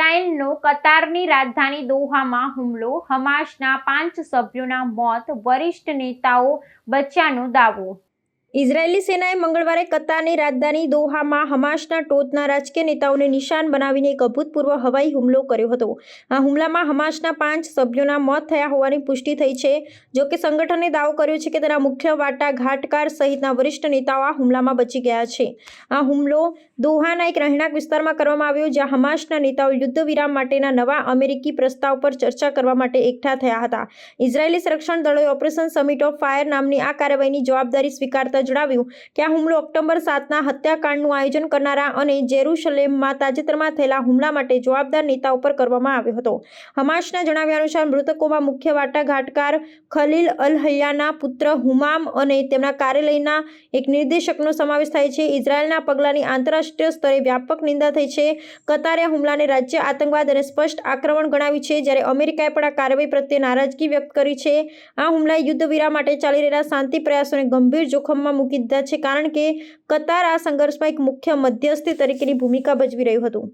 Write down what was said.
ઇઝરાયેલનો કતારની રાજધાની દોહામાં હુમલો હમાસના પાંચ સભ્યોના મોત વરિષ્ઠ નેતાઓ બચ્યાનો દાવો. ઇઝરાયેલી સેનાએ મંગળવારે કતારની રાજધાની દોહામાં હમાસના ટોચના રાજકીય નેતાઓને નિશાન બનાવીને એક અભૂતપૂર્વ હવાઈ હુમલો કર્યો હતો. આ હુમલામાં હમાસના પાંચ સભ્યોના મોત થયા હોવાની પુષ્ટિ થઈ છે. જો કે સંગઠને દાવો કર્યો છે કે તેના મુખ્ય વાટા ઘાટકાર સહિતના વરિષ્ઠ નેતાઓ આ હુમલામાં બચી ગયા છે. આ હુમલો દોહાના એક રહેણાંક વિસ્તારમાં કરવામાં આવ્યો, જ્યાં હમાસના નેતાઓ યુદ્ધ વિરામ માટેના નવા અમેરિકી પ્રસ્તાવ પર ચર્ચા કરવા માટે એકઠા થયા હતા. ઇઝરાયેલી સંરક્ષણ દળોએ ઓપરેશન સમિટ ઓફ ફાયર નામની આ કાર્યવાહીની જવાબદારી સ્વીકારતા જણાવ્યું કે આ હુમલો ઓક્ટોબર સાતના હત્યાકાંડનું આયોજન કરનારા અને જેરુસલેમમાં તાજેતરમાં થયેલા હુમલા માટે જવાબદાર નેતાઓ પર કરવામાં આવ્યો હતો. હમાસના જણાવ્યા અનુસાર મૃતકોમાં મુખ્ય વાટાઘાટકાર ખલીલ અલ હૈયાના પુત્ર હુમામ અને તેમના કાર્યાલયના એક નિર્દેશકનો સમાવેશ થાય છે. ઇઝરાયેલના પગલાંની આંતરરાષ્ટ્રીય સ્તરે વ્યાપક નિંદા થઈ છે. કતારે હુમલાને રાજ્ય આતંકવાદ અને સ્પષ્ટ આક્રમણ ગણાવ્યું છે. જ્યારે અમેરિકાએ પણ આ કાર્યવાહી પ્રત્યે નારાજગી વ્યક્ત કરી છે. આ હુમલાએ યુદ્ધવીરા માટે ચાલી રહેલા શાંતિ પ્રયાસોને ગંભીર જોખમમાં મૂકી દીધા છે. કારણ કે કતાર આ સંઘર્ષમાં એક મુખ્ય મધ્યસ્થી તરીકેની ભૂમિકા ભજવી રહ્યું હતું.